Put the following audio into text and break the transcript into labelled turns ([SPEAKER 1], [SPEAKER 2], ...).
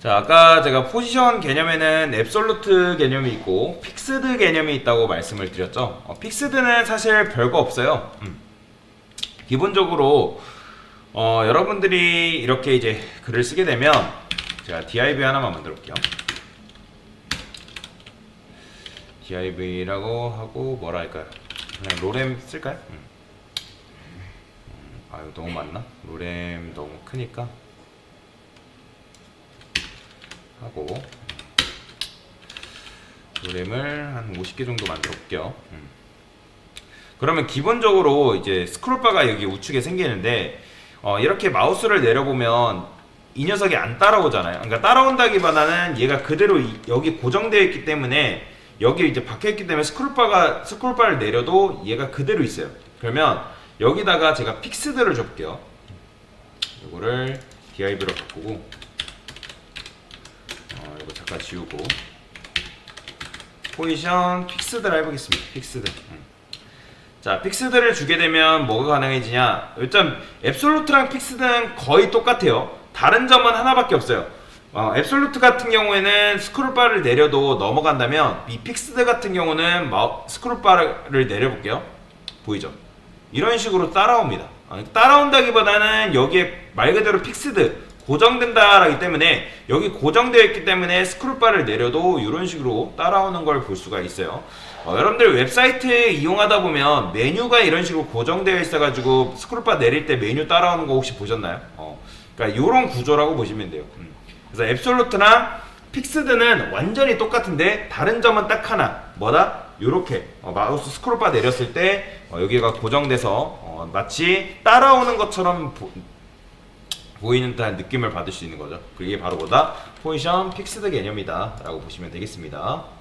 [SPEAKER 1] 자, 아까 제가 포지션 개념에는 앱솔루트 개념이 있고 픽스드 개념이 있다고 말씀을 드렸죠. 어, 픽스드는 사실 별거 없어요. 음. 기본적으로 어, 여러분들이 이렇게 이제 글을 쓰게 되면 제가 div 하나만 만들어 볼게요. div라고 하고 뭐라 할까요? 그냥 로렘 쓸까요? 음. 음, 아 이거 너무 많나? 로렘 너무 크니까 하고 로렘을 한 50개 정도 만들어 볼게요. 음. 그러면 기본적으로 이제 스크롤바가 여기 우측에 생기는데 어, 이렇게 마우스를 내려보면 이 녀석이 안 따라오잖아요. 그러니까 따라온다기보다는 얘가 그대로 이- 여기 고정되어 있기 때문에 여기 이제 박혀 있기 때문에 스크롤바가 스크롤바를 내려도 얘가 그대로 있어요. 그러면 여기다가 제가 픽스드를 줘볼게요. 이거를 div로 바꾸고 어, 이거 잠깐 지우고 포지션 픽스드를 해보겠습니다. 픽스드. 음. 자, 픽스드를 주게 되면 뭐가 가능해지냐? 일단 앱솔루트랑 픽스드는 거의 똑같아요. 다른 점은 하나밖에 없어요. 어, 앱솔루트 같은 경우에는 스크롤바를 내려도 넘어간다면 이 픽스드 같은 경우는 스크롤바를 내려볼게요. 보이죠? 이런 식으로 따라옵니다. 어, 따라온다기보다는 여기에 말 그대로 픽스드 고정된다라기 때문에 여기 고정되어 있기 때문에 스크롤바를 내려도 이런 식으로 따라오는 걸 볼 수가 있어요. 어, 여러분들 웹사이트 이용하다 보면 메뉴가 이런 식으로 고정되어 있어가지고 스크롤바 내릴 때 메뉴 따라오는 거 혹시 보셨나요? 어, 그러니까 이런 구조라고 보시면 돼요. 음. 그래서 앱솔루트랑 픽스드는 완전히 똑같은데 다른 점은 딱 하나 뭐다? 요렇게 어, 마우스 스크롤바 내렸을 때 어, 여기가 고정돼서 어, 마치 따라오는 것처럼 보, 보이는 듯한 느낌을 받을 수 있는 거죠. 그게 바로 뭐다? 포지션 픽스드 개념이다 라고 보시면 되겠습니다.